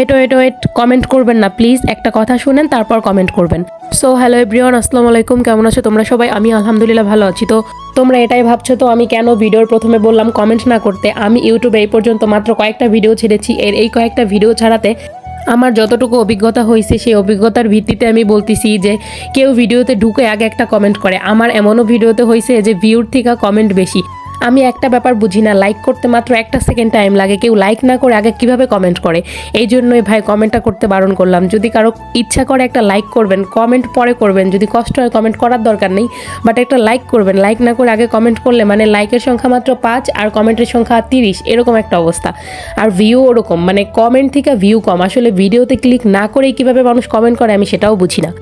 Wait wait wait comment করবেন না please একটা কথা শুনেন, তারপর কমেন্ট করবেন। সো হ্যালো এভরিওয়ান আসসালামু আলাইকুম, কেমন আছো তোমরা সবাই? আমি আলহামদুলিল্লাহ ভালো আছি। তো তোমরা এটাই ভাবছ, তো আমি কেন ভিডিওর প্রথমে বললাম কমেন্ট না করতে? আমি ইউটিউবে এই পর্যন্ত মাত্র কয়েকটা ভিডিও ছেড়েছি। এর এই কয়েকটা ভিডিও ছাড়াতে আমার যতটুকু অভিজ্ঞতা হয়েছে, সেই অভিজ্ঞতার ভিত্তিতে আমি বলতেছি যে, কেউ ভিডিওতে ঢুকে আগে একটা কমেন্ট করে। আমার এমনও ভিডিওতে হয়েছে যে ভিউর থেকে কমেন্ট বেশি। আমি একটা ব্যাপার বুঝি না লাইক করতে মাত্র একটা সেকেন্ড টাইম লাগে, কেউ লাইক না করে আগে কীভাবে কমেন্ট করে? এই জন্যই ভাই কমেন্টটা করতে বারণ করলাম। যদি কারও ইচ্ছা করে একটা লাইক করবেন কমেন্ট পরে করবেন, যদি কষ্ট হয় কমেন্ট করার দরকার নেই বাট একটা লাইক করবেন লাইক না করে আগে কমেন্ট করলে মানে লাইকের সংখ্যা মাত্র পাঁচ আর কমেন্টের সংখ্যা তিরিশ, এরকম একটা অবস্থা। আর ভিউ ওরকম মানে কমেন্ট থেকে ভিউ কম। আসলে ভিডিওতে ক্লিক না করেই কীভাবে মানুষ কমেন্ট করে আমি সেটাও বুঝি না।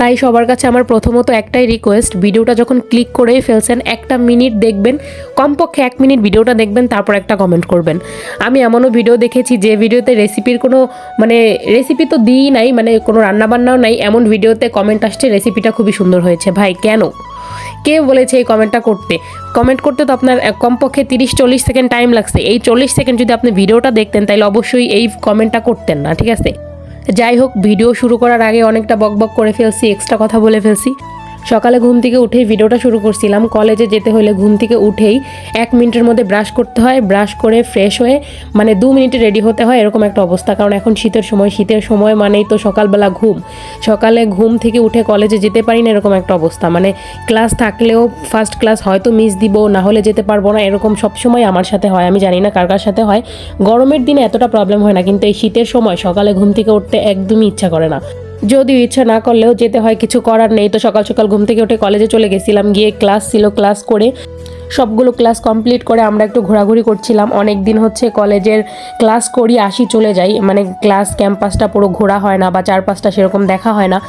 তাই সবার কাছে আমার প্রথমত একটাই রিকোয়েস্ট ভিডিওটা যখন ক্লিক করেই ফেলছেন, একটা মিনিট দেখবেন, কমপক্ষে এক মিনিট ভিডিওটা দেখবেন, তারপর একটা কমেন্ট করবেন। আমি এমনও ভিডিও দেখেছি যে ভিডিওতে রেসিপির কোনো মানে রেসিপি তো দিই নাই মানে কোনো রান্নাবান্নাও নাই, এমন ভিডিওতে কমেন্ট আসছে রেসিপিটা খুবই সুন্দর হয়েছে। ভাই, কেন? কে বলেছে এই কমেন্টটা করতে? কমেন্ট করতে তো আপনার কমপক্ষে তিরিশ, চল্লিশ সেকেন্ড টাইম লাগছে। এই চল্লিশ সেকেন্ড যদি আপনি ভিডিওটা দেখতেন তাহলে অবশ্যই এই কমেন্টটা করতেন না, ঠিক আছে? যাই হোক ভিডিও শুরু করার আগে অনেকটা বকবক করে ফেলছি এক্সট্রা কথা বলে ফেলছি। সকালে ঘুম থেকে উঠেই ভিডিওটা শুরু করছিলাম। কলেজে যেতে হলে ঘুম থেকে উঠেই এক মিনিটের মধ্যে ব্রাশ করতে হয়, ব্রাশ করে ফ্রেশ হয়ে মানে দু মিনিটে রেডি হতে হয়, এরকম একটা অবস্থা। কারণ এখন শীতের সময় শীতের সময় মানেই তো সকালবেলা ঘুম। সকালে ঘুম থেকে উঠে কলেজে যেতে পারি না, এরকম একটা অবস্থা। মানে ক্লাস থাকলেও ফার্স্ট ক্লাস হয়তো মিস দিব, না হলে যেতে পারব না, এরকম সবসময় আমার সাথে হয়। আমি জানি না কার কার সাথে হয়। গরমের দিনে এতটা প্রবলেম হয় না, কিন্তু এই শীতের সময় সকালে ঘুম থেকে উঠতে একদমই ইচ্ছা করে না। যদিও ইচ্ছা না করলেও যেতে হয়, কিছু করার নেই। তো সকাল সকাল ঘুম থেকে উঠে কলেজে চলে গেছিলাম। গিয়ে ক্লাস ছিল ক্লাস করে সবগুলো ক্লাস কমপ্লিট করে আমরা একটু ঘোরাঘুরি করছিলাম। অনেক দিন হচ্ছে কলেজের ক্লাস করি, আসি, চলে যাই। মানে ক্লাস ক্যাম্পাসটা পুরো ঘোরা হয় না বা চারপাশটা সেরকম দেখা হয় না।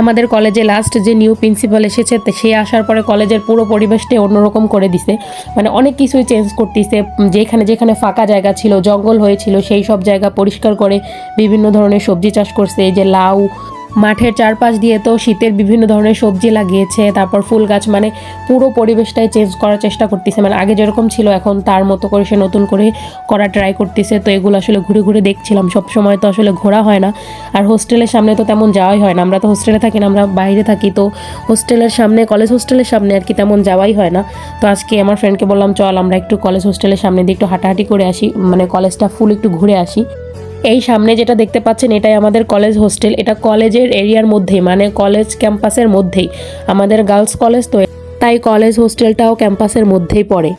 আমাদের কলেজে লাস্ট যে নিউ প্রিন্সিপাল এসেছে সে আসার পরে কলেজের পুরো পরিবেশটাই অন্যরকম করে দিছে। মানে অনেক কিছুই চেঞ্জ করতেছে। যেখানে যেখানে ফাঁকা জায়গা ছিল, জঙ্গল হয়েছিল, সেই সব জায়গা পরিষ্কার করে বিভিন্ন ধরনের সবজি চাষ করছে। এই যে লাউ মাঠের চারপাশ দিয়ে তো শীতের বিভিন্ন ধরনের সবজি লাগিয়েছে, তারপর ফুল গাছ মানে পুরো পরিবেশটাই চেঞ্জ করার চেষ্টা করতেছে। মানে আগে যেরকম ছিল, এখন তার মতো করে সে নতুন করে করা ট্রাই করতেছে। তো এগুলো আসলে ঘুরে ঘুরে দেখছিলাম। সব সময় তো আসলে ঘোরা হয় না। আর হোস্টেলের সামনে তো তেমন যাওয়াই হয় না। আমরা তো হোস্টেলে থাকি না, আমরা বাইরে থাকি। তো হোস্টেলের সামনে কলেজ হোস্টেলের সামনে আর কি তেমন যাওয়াই হয় না। তো আজকে আমার ফ্রেন্ডকে বললাম, চল আমরা একটু কলেজ হোস্টেলের সামনে দিয়ে একটু হাঁটাহাঁটি করে আসি। মানে কলেজটা ফুল একটু ঘুরে আসি। এই সামনে যেটা দেখতে পাচ্ছেন, এটাই আমাদের কলেজ হোস্টেল। এটা কলেজের এরিয়ার মধ্যেই মানে কলেজ ক্যাম্পাসের মধ্যেই। আমাদের গার্লস কলেজ তো, তাই কলেজ হোস্টেলটাও ক্যাম্পাসের মধ্যেই পড়ে।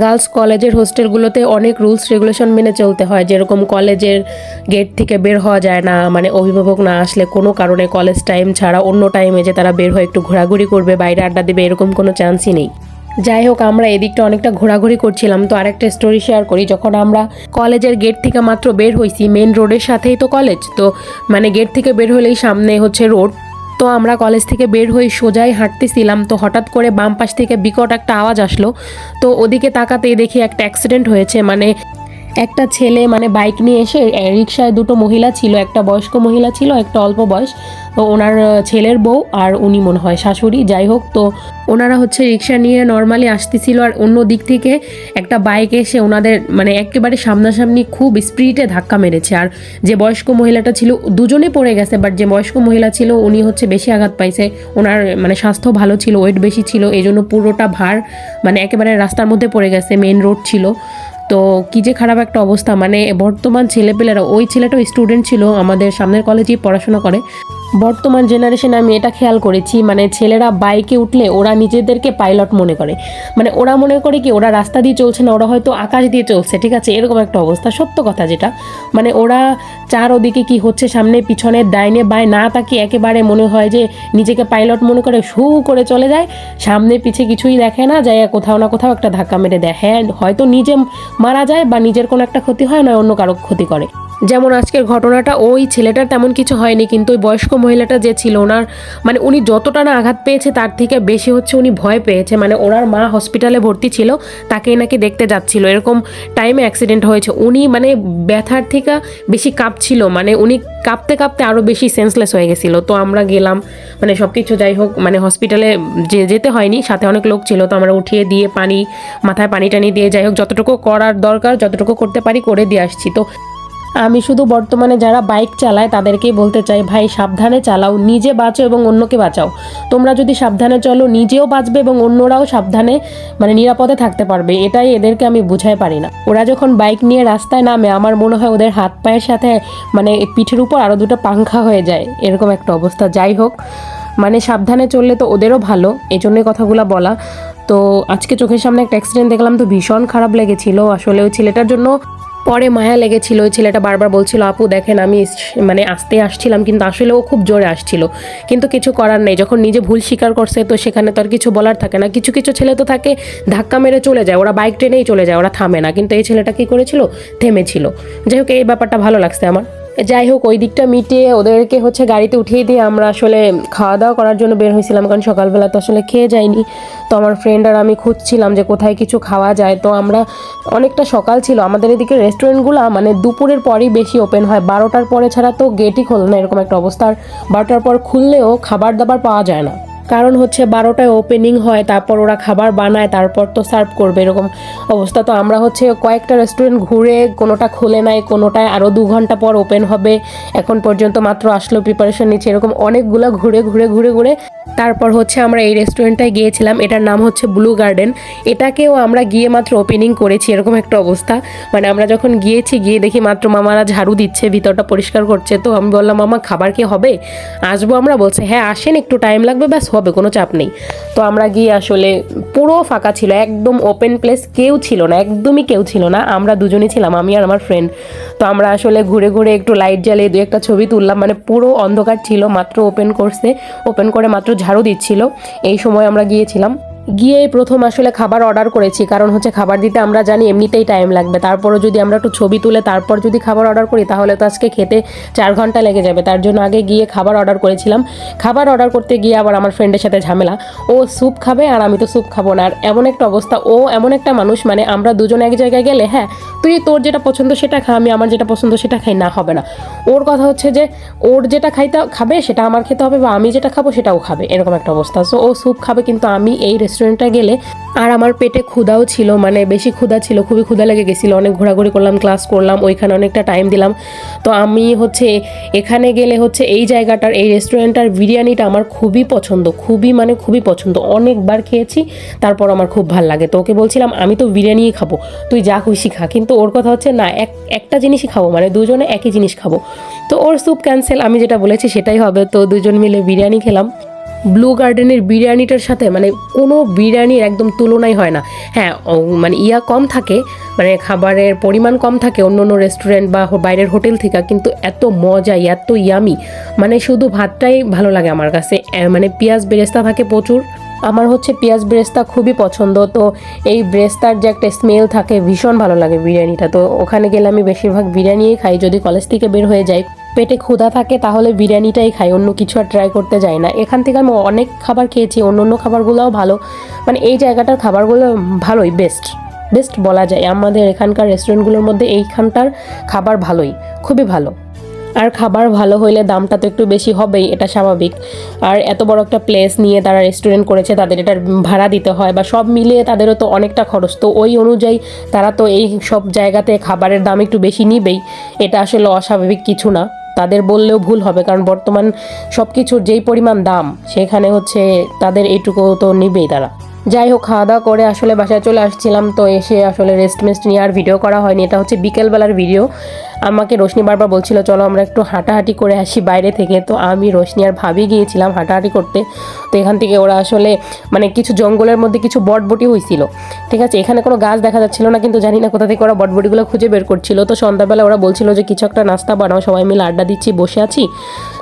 গার্লস কলেজের হোস্টেলগুলোতে অনেক রুলস, রেগুলেশন মেনে চলতে হয়। যেরকম কলেজের গেট থেকে বের হওয়া যায় না মানে অভিভাবক না আসলে কোনো কারণে কলেজ টাইম ছাড়া অন্য টাইমে যে তারা বের হয়ে একটু ঘোরাঘুরি করবে, বাইরে আড্ডা দেবে, এরকম কোনো চান্সই নেই। যাই হোক, আমরা এদিকটা অনেকটা ঘোরাঘুরি করছিলাম। তো আরেকটা স্টোরি শেয়ার করি, যখন আমরা কলেজের গেট থেকে মাত্র বের হয়েছি মেন রোডের সাথেই তো কলেজ তো মানে গেট থেকে বের হলেই সামনে হচ্ছে রোড তো আমরা কলেজ থেকে বের হয়ে সোজাই হাঁটতেছিলাম, তো হঠাৎ করে বাম পাশ থেকে বিকট একটা আওয়াজ আসলো। তো ওদিকে তাকাতেই দেখি একটা অ্যাক্সিডেন্ট হয়েছে মানে একটা ছেলে মানে বাইক নিয়ে এসে রিক্সায় দুটো মহিলা ছিল, একটা বয়স্ক মহিলা ছিল, একটা অল্প বয়স। তো ওনার ছেলের বউ আর উনি মনে হয় শাশুড়ি, যাই হোক, তো ওনারা হচ্ছে রিক্সা নিয়ে নর্মালি আসতেছিল আর অন্য দিক থেকে একটা বাইক এসে ওনাদের মানে একেবারে সামনাসামনি খুব স্পিডে ধাক্কা মেরেছে। আর যে বয়স্ক মহিলাটা ছিল, দুজনে পড়ে গেছে বাট যে বয়স্ক মহিলা ছিল, উনি হচ্ছে বেশি আঘাত পাইছে। ওনার মানে স্বাস্থ্য ভালো ছিল ওয়েট বেশি ছিল এই জন্য পুরোটা ভার মানে একেবারে রাস্তার মধ্যে পড়ে গেছে মেন রোড ছিল। তো কি যে খারাপ একটা অবস্থা। মানে বর্তমান ছেলেপেলেরা, ওই ছেলেটাও স্টুডেন্ট ছিল, আমাদের সামনের কলেজেই পড়াশোনা করে। বর্তমান জেনারেশনে আমি এটা খেয়াল করেছি মানে ছেলেরা বাইকে উঠলে ওরা নিজেদেরকে পাইলট মনে করে। মানে ওরা মনে করে কি ওরা রাস্তা দিয়ে চলছে না, ওরা হয়তো আকাশ দিয়ে চলছে, ঠিক আছে? এরকম একটা অবস্থা, সত্য কথা যেটা। মানে ওরা চার ওদিকে কি হচ্ছে, সামনে পিছনে ডাইনে বায় না তাকিয়ে একেবারে মনে হয় যে নিজেকে পাইলট মনে করে শু করে চলে যায়। সামনে পিছে কিছুই দেখে না যায় কোথাও না কোথাও একটা ধাক্কা মেরে দেয়। হ্যাঁ হয়তো নিজে মারা যায় বা নিজের কোনো একটা ক্ষতি হয় না অন্য কারও ক্ষতি করে। যেমন আজকের ঘটনাটা, ওই ছেলেটার তেমন কিছু হয়নি, কিন্তু ওই বয়স্ক মহিলাটা যে ছিল ওনার মানে উনি যতটা না আঘাত পেয়েছে, তার থেকে বেশি হচ্ছে উনি ভয় পেয়েছে। মানে ওনার মা হসপিটালে ভর্তি ছিল, তাকেই নাকি দেখতে যাচ্ছিল। এরকম টাইমে অ্যাক্সিডেন্ট হয়েছে। উনি মানে ব্যথার থেকে বেশি কাঁপছিল মানে উনি কাঁপতে কাঁপতে আরও বেশি সেন্সলেস হয়ে গেছিল। তো আমরা গেলাম মানে সব কিছু যাই হোক মানে হসপিটালে যে যেতে হয়নি, সাথে অনেক লোক ছিল, তো আমরা উঠিয়ে দিয়ে পানি, মাথায় পানি টানি দিয়ে যাই হোক, যতটুকু করার দরকার, যতটুকু করতে পারি করে দিয়ে আসছি। তো আমি শুধু বর্তমানে যারা বাইক চালায় তাদেরকেই বলতে চাই, ভাই, সাবধানে চালাও, নিজে বাঁচো এবং অন্যকে বাঁচাও। তোমরা যদি সাবধানে চলো, নিজেও বাঁচবে এবং অন্যরাও সাবধানে মানে নিরাপদে থাকতে পারবে। এটাই এদেরকে আমি বুঝাই পারি না। ওরা যখন বাইক নিয়ে রাস্তায় নামে, আমার মনে হয় ওদের হাত পায়ের সাথে মানে পিঠের উপর আরও দুটো পাংখা হয়ে যায়। এরকম একটা অবস্থা। যাই হোক মানে সাবধানে চললে তো ওদেরও ভালো এই জন্যই কথাগুলো বলা। তো আজকে চোখের সামনে একটা অ্যাক্সিডেন্ট দেখলাম, তো ভীষণ খারাপ লেগেছিল। আসলে ওই ছেলেটার জন্য পরে মায়া লেগেছিল, ওই ছেলেটা বারবার বলছিল, আপু, দেখেন, আমি মানে আসতে আসছিলাম, কিন্তু আসলে ও খুব জোরে আসছিল। কিন্তু কিছু করার নেই, যখন নিজে ভুল স্বীকার করছে, তো সেখানে তো আর কিছু বলার থাকে না। কিছু কিছু ছেলে তো থাকে, ধাক্কা মেরে চলে যায়, ওরা বাইক ট্রেনেই চলে যায়, ওরা থামে না। কিন্তু এই ছেলেটা কী করেছিল? থেমেছিল। যাই হোক, এই ব্যাপারটা ভালো লাগছে আমার। যাই হোক ওই দিকটা মিটিয়ে ওদেরকে হচ্ছে গাড়িতে উঠিয়ে দিয়ে আমরা আসলে খাওয়া দাওয়া করার জন্য বের হয়েছিলাম, কারণ সকালবেলা তো আসলে খেয়ে যাইনি। তো আমার ফ্রেন্ড আর আমি খুঁজছিলাম যে কোথায় কিছু খাওয়া যায়। তো আমরা অনেকটা সকাল ছিল, আমাদের এদিকে রেস্টুরেন্টগুলো মানে দুপুরের পরেই বেশি ওপেন হয়। বারোটার পরে ছাড়া তো গেটই খোলে না, এরকম একটা অবস্থা। আর বারোটার পর খুললেও খাবার দাবার পাওয়া যায় না। কারণ হচ্ছে বারোটায় ওপেনিং হয়, তারপর ওরা খাবার বানায়, তারপর তো সার্ভ করবে, এরকম অবস্থা। তো আমরা হচ্ছে কয়েকটা রেস্টুরেন্ট ঘুরে, কোনোটা খুলে নাই, কোনোটায় আরও দু ঘণ্টা পর ওপেন হবে। এখন পর্যন্ত মাত্র আসলো প্রিপারেশন নিচ্ছে, এরকম অনেকগুলো ঘুরে ঘুরে ঘুরে ঘুরে। তারপর হচ্ছে আমরা এই রেস্টুরেন্টটায় গিয়েছিলাম, এটার নাম হচ্ছে ব্লু গার্ডেন এটাকেও আমরা গিয়ে মাত্র ওপেনিং করেছি, এরকম একটা অবস্থা। মানে আমরা যখন গিয়েছি, গিয়ে দেখি মাত্র মামারা ঝাড়ু দিচ্ছে, ভিতরটা পরিষ্কার করছে। তো আমি বললাম, মামা, খাবার কি হবে? আসব আমরা, বলছে হ্যাঁ আসেন, একটু টাইম লাগবে। ব্যাস হবে, কোনো চাপ নেই। তো আমরা গিয়ে আসলে পুরো ফাঁকা ছিল, একদম ওপেন প্লেস কেউ ছিল না, একদমই কেউ ছিল না, আমরা দুজনই ছিলাম, আমি আর আমার ফ্রেন্ড তো আমরা আসলে ঘুরে ঘুরে একটু লাইট জ্বালিয়ে দু একটা ছবি তুললাম মানে পুরো অন্ধকার ছিল, মাত্র ওপেন করছে ওপেন করে মাত্র ঝাড়ু দিচ্ছিল। এই সময় আমরা গিয়েছিলাম। গিয়ে প্রথম আসলে খাবার অর্ডার করেছি। কারণ হচ্ছে খাবার দিতে আমরা জানি এমনিতেই টাইম লাগবে। তারপরও যদি আমরা একটু ছবি তুলে তারপর যদি খাবার অর্ডার করি, তাহলে তো আজকে খেতে চার ঘণ্টা লেগে যাবে। তার জন্য আগে গিয়ে খাবার অর্ডার করেছিলাম। খাবার অর্ডার করতে গিয়ে আবার আমার ফ্রেন্ডের সাথে ঝামেলা। ও স্যুপ খাবে আর আমি তো স্যুপ খাব না। আর এমন একটা অবস্থা, ও এমন একটা মানুষ মানে আমরা দুজন এক জায়গায় গেলে হ্যাঁ তুই তোর যেটা পছন্দ সেটা খা, আমি আমার যেটা পছন্দ সেটা খাই, না হবে না। ওর কথা হচ্ছে যে, ওর যেটা খাইতে, খাবে সেটা আমার খেতে হবে বা আমি যেটা খাব সেটাও খাবে। এরকম একটা অবস্থা। সো ও স্যুপ খাবে, কিন্তু আমি এই রেস্টুরেন্টটা গেলে আর আমার পেটে ক্ষুধাও ছিল মানে বেশি ক্ষুধা ছিল, খুবই ক্ষুধা লেগে গেছিল, অনেক ঘোরাঘুরি করলাম ক্লাস করলাম, ওইখানে অনেকটা টাইম দিলাম। তো আমি হচ্ছে এখানে গেলে হচ্ছে এই জায়গাটার, এই রেস্টুরেন্টটার বিরিয়ানিটা আমার খুবই পছন্দ, খুবই মানে খুবই পছন্দ। অনেকবার খেয়েছি, তারপর আমার খুব ভালো লাগে। তো ওকে বলছিলাম, আমি তো বিরিয়ানিই খাব, তুই যা খুশি খা। কিন্তু ওর কথা হচ্ছে, না, এক, একটা জিনিসই খাব মানে দুজনে একই জিনিস খাব। তো ওর স্যুপ ক্যান্সেল আমি যেটা বলেছি সেটাই হবে। তো দুজন মিলে বিরিয়ানি খেলাম। ব্লু গার্ডেনের বিরিয়ানিটার সাথে মানে কোনো বিরিয়ানির একদম তুলনাই হয় না। হ্যাঁ মানে ইয়া কম থাকে মানে খাবারের পরিমাণ কম থাকে অন্য অন্য রেস্টুরেন্ট বা বাইরের হোটেল থেকে, কিন্তু এত মজা এত ইয়ামি মানে শুধু ভাতটাই ভালো লাগে আমার কাছে। মানে পেঁয়াজ বেরেস্তা থাকে প্রচুর। আমার হচ্ছে পেঁয়াজ ব্রেস্তা খুবই পছন্দ, তো এই ব্রেস্তার যে একটা স্মেল থাকে, ভীষণ ভালো লাগে বিরিয়ানিটা। তো ওখানে গেলে আমি বেশিরভাগ বিরিয়ানিই খাই, যদি কলেজ থেকে বের হয়ে যাই। পেটে ক্ষুধা থাকে, তাহলে বিরিয়ানিটাই খাই, অন্য কিছু আর ট্রাই করতে যাই না। এখান থেকে আমি অনেক খাবার খেয়েছি, অন্য অন্য খাবারগুলোও ভালো। মানে এই জায়গাটার খাবারগুলো ভালোই বেস্ট বেস্ট বলা যায়। আমাদের এখানকার রেস্টুরেন্টগুলোর মধ্যে এইখানটার খাবার ভালোই, খুবই ভালো। আর খাবার ভালো হইলে দামটা তো একটু বেশি হবেই, এটা স্বাভাবিক। আর এত বড় একটা প্লেস নিয়ে তারা রেস্টুরেন্ট করেছে, তাদের এটার ভাড়া দিতে হয় বা সব মিলিয়ে তাদেরও তো অনেকটা খরচ। তো ওই অনুযায়ী তারা তো এই সব জায়গাতে খাবারের দাম একটু বেশি নিবেই। এটা আসলে অস্বাভাবিক কিছু না। তাদের বললেও ভুল হবে, কারণ বর্তমান সব কিছুর যেই পরিমাণ দাম, সেখানে হচ্ছে তাদের এইটুকু তো নিবেই তারা। যাই হোক, খাওয়া দাওয়া করে আসলে বাসায় চলে আসছিলাম, তো এসে আসলে রেস্ট মেস্ট নিয়ে আর ভিডিও করা হয়নি। এটা হচ্ছে বিকেলবেলার ভিডিও আমাকে রোশনি বারবার বলছিল, চলো আমরা একটু হাঁটাহাঁটি করে আসি বাইরে থেকে। তো আমি রোশনি আর ভাবি গিয়েছিলাম হাঁটাহাঁটি করতে। তো এখান থেকে ওরা আসলে মানে কিছু জঙ্গলের মধ্যে কিছু বটবটি হয়েছিল ঠিক আছে, এখানে কোনো গাছ দেখা যাচ্ছিল না, কিন্তু জানি না কোথা থেকে ওরা বটবটিগুলো খুঁজে বের করছিল। তো সন্ধ্যাবেলা ওরা বলছিল যে, কিছু একটা নাস্তা বানাও, সবাই মিলে আড্ডা দিচ্ছি, বসে আছি।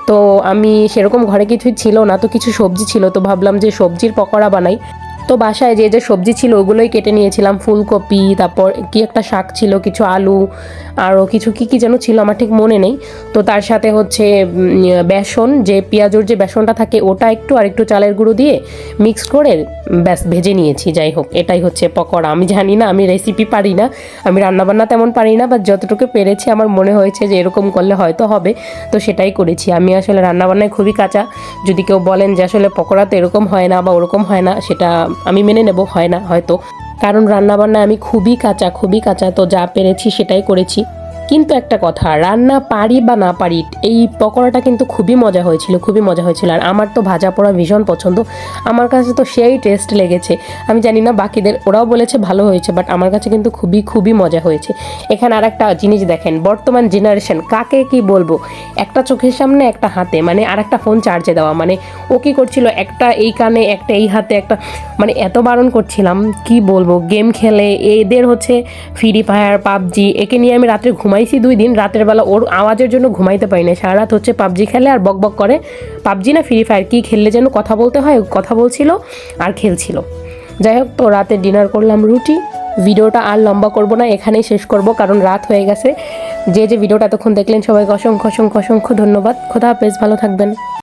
তো আমি সেরকম ঘরে কিছুই ছিল না, তো কিছু সবজি ছিল। তো ভাবলাম যে, সবজির পকোড়া বানাই। তো বাসায় যে যে সবজি ছিল ওগুলোই কেটে নিয়েছিলাম। ফুলকপি, তারপর কি একটা শাক ছিল, কিছু আলু, আরও কিছু কি কি যেন ছিল, আমার ঠিক মনে নেই। তো তার সাথে হচ্ছে বেসন, যে পেঁয়াজুর যে বেসনটা থাকে, ওটা একটু আর একটু চালের গুঁড়ো দিয়ে মিক্স করে, ব্যাস, ভেজে নিয়েছি। যাই হোক, এটাই হচ্ছে পকোড়া। আমি জানি না, আমি রেসিপি পারি না। আমি রান্নাবান্না তেমন পারি না বা যতটুকু পেরেছি, আমার মনে হয়েছে যে, এরকম করলে হয়তো হবে। তো সেটাই করেছি। আমি আসলে রান্নাবান্নায় খুবই কাঁচা। যদি কেউ বলেন যে, আসলে পকোড়া তো এরকম হয় না বা ওরকম হয় না, সেটা আমি মেনে নেব, হয় না, হয়তো। কারণ রান্নাবান্না আমি খুবই কাঁচা খুবই কাঁচা, তো যা পেরেছি সেটাই করেছি। কিন্তু একটা কথা, রান্না পারি বা না পারি, এই পকোড়াটা কিন্তু খুবই মজা হয়েছিল, খুবই মজা হয়েছিল। আর আমার তো ভাজা পোড়া ভীষণ পছন্দ। আমার কাছে তো সেই টেস্ট লেগেছে। আমি জানি না বাকিদের, ওরাও বলেছে ভালো হয়েছে বাট আমার কাছে কিন্তু খুবই খুবই মজা হয়েছে। এখানে আর একটা জিনিস দেখেন, বর্তমান জেনারেশন কাকে কি বলব? একটা চোখের সামনে, একটা হাতে মানে আর একটা ফোন চার্জে দেওয়া। মানে ও কি করছিল, একটা এই কানে, একটা এই হাতে, একটা মানে এত বারণ করছিলাম, কি বলব? গেম খেলে, এদের হচ্ছে ফ্রি ফায়ার পাবজি, একে নিয়ে আমি রাত্রে ঘুমাইছি দুই দিন, রাতের বেলা ওর আওয়াজের জন্য ঘুমাইতে পারি না সারা রাত হচ্ছে পাবজি খেলে আর বক বক করে। পাবজি না ফ্রি ফায়ার কী খেললে যেন কথা বলতে হয়, কথা বলছিল আর খেলছিল। যাই হোক, তো রাতে ডিনার করলাম রুটি। ভিডিওটা আর লম্বা করব না, এখানেই শেষ করব, কারণ রাত হয়ে গেছে। যে যে ভিডিওটা এতক্ষণ দেখলেন, সবাইকে অসংখ্য অসংখ্য অসংখ্য ধন্যবাদ। খোদা হাফেজ, ভালো থাকবেন।